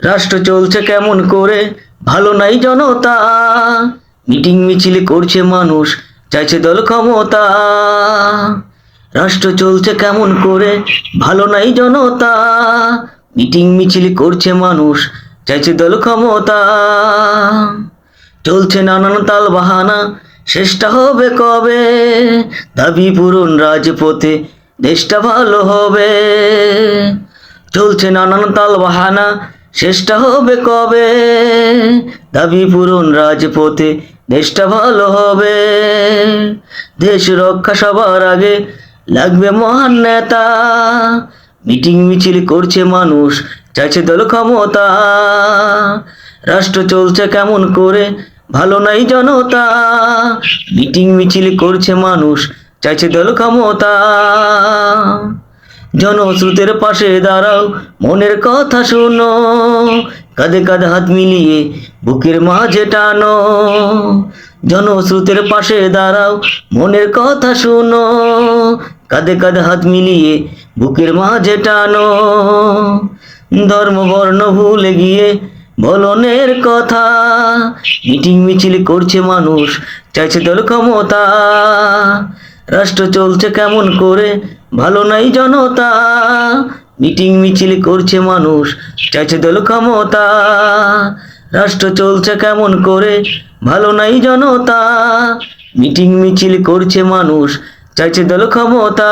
রাষ্ট্র চলছে কেমন করে? ভালো নাই জনতা। মিটিং মিছিল করছে মানুষ, চাইছে দল ক্ষমতা। রাষ্ট্র চলছে কেমন করে? ভালো নাই জনতা। মিটিং মিছিল করছে মানুষ, চাইছে দল ক্ষমতা। চলছে নানান তাল বাহানা শেষটা হবে কবে? দাবি পূরণ রাজপথে, দেশটা ভালো হবে। চলছে নানান তাল বাহানা শেষটা হবে কবে? দাবি পূরণ রাজপথে দেশটা ভালো হবে। দেশ রক্ষা সবার আগে লাগবে মহান নেতা। মিটিং মিছিল করছে মানুষ, চাইছে দল ক্ষমতা। রাষ্ট্র চলছে কেমন করে, ভালো নাই জনতা। মিটিং মিছিল করছে মানুষ, চাইছে দল ক্ষমতা। জনশ্রুতের পাশে দাঁড়াও, মনের কথা শোনো। কাঁধে কাঁধে হাত মিলিয়ে বুকের মাঝে টানো। জনশ্রুতের পাশে দাঁড়াও, মনের কথা শোনো। কাঁধে কাঁধে হাত মিলিয়ে বুকের মাঝে টানো। ধর্ম বর্ণ ভুলে গিয়ে বলনের কথা, মিটিং মিছিল করছে মানুষ, চাইছে দল ক্ষমতা। রাষ্ট্র চলছে কেমন করে? ভালো নাই জনতা। মিটিং মিছিল করছে মানুষ, চাইছে দল ক্ষমতা। রাষ্ট্র চলছে কেমন করে? ভালো নাই জনতা। মিটিং মিছিল করছে মানুষ, চাইছে দল ক্ষমতা।